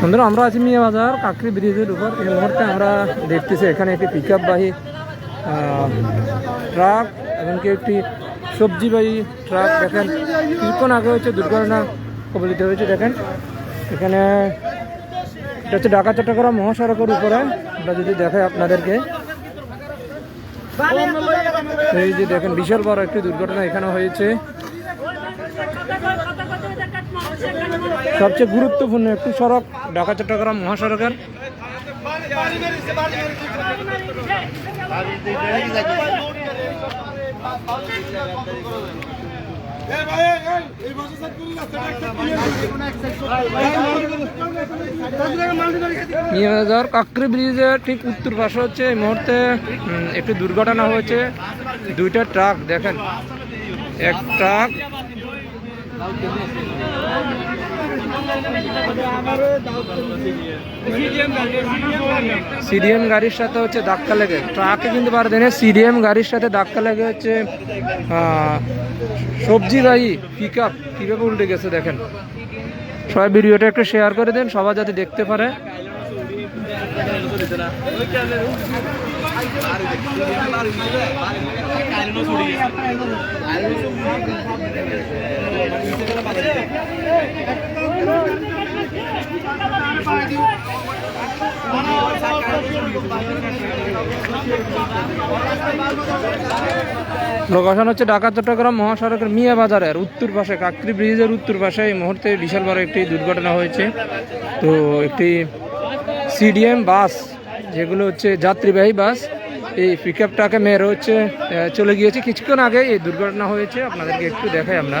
বন্ধুরা, আমরা আছি মিয়া বাজার, কাকরি ব্রিজের উপর। এই মুহূর্তে আমরা দেখতেছি এখানে একটি পিক বাহী ট্রাক এমনকি একটি সবজিবাহী ট্রাক দেখেন, কিছুক্ষণ আগে হচ্ছে দুর্ঘটনা কবলিত হয়েছে, দেখেন। এখানে এটা হচ্ছে ঢাকা, চট্টগ্রাম মহাসড়কের উপরে। আমরা যদি দেখাই আপনাদেরকে। এই যে দেখেন, বিশাল বড় একটি দুর্ঘটনা এখানে হয়েছে। সবচেয়ে গুরুত্বপূর্ণ একটি সড়ক, ঢাকা, চট্টগ্রাম মহাসড়কের। কাকরি ব্রিজের ঠিক উত্তর পাশে হচ্ছে এই মুহূর্তে একটি দুর্ঘটনা হয়েছে। দুইটা ট্রাক, দেখেন। এক ট্রাক সিডিএম গাড়ির সাথে হচ্ছে ধাক্কা লেগে। ট্রাকে কিন্তু পারে দেনে সিডিএম গাড়ির সাথে ধাক্কা লেগে হচ্ছে আহ, সবজি গাড়ি পিক আপ কীভাবে উল্টে গেছে দেখেন। সবাই ভিডিওটা একটু শেয়ার করে দেন সবাই যাতে দেখতে পারে। লোকেশন হচ্ছে ঢাকা, চট্টগ্রাম মহাসড়কের মিয়া বাজারের উত্তর পাশে কাকরি ব্রিজের উত্তর পাশে। এই মুহূর্তে বিশাল বড় একটি দুর্ঘটনা হয়েছে। তো একটি সিডিএম বাস, যেগুলো হচ্ছে যাত্রীবাহী বাস, এই পিক আপটাকে মেরে হচ্ছে চলে গিয়েছে। কিছুক্ষণ আগে এই দুর্ঘটনা হয়েছে, আপনাদেরকে একটু দেখাই আমরা।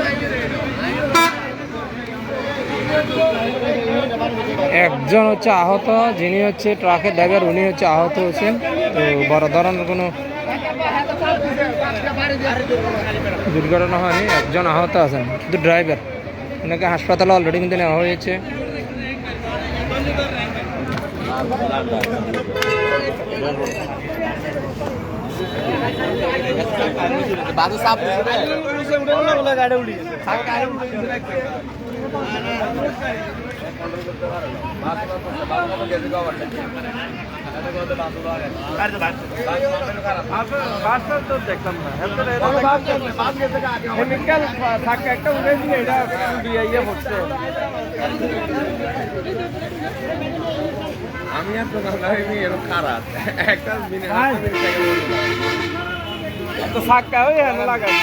একজন হচ্ছে আহত, যিনি হচ্ছে ট্রাকের ড্রাইভার, উনি হচ্ছে আহত হয়েছেন। তো বড় ধরনের কোনো দুর্ঘটনা হয়নি, একজন আহত আছেন শুধু ড্রাইভার। ওনাকে হাসপাতালে অলরেডি কিন্তু নেওয়া হয়েছে। বাজু সাপ আমি আর ভাবলাম এরকম খারাপ একটা তো সাক্কা হয়ে লাগাই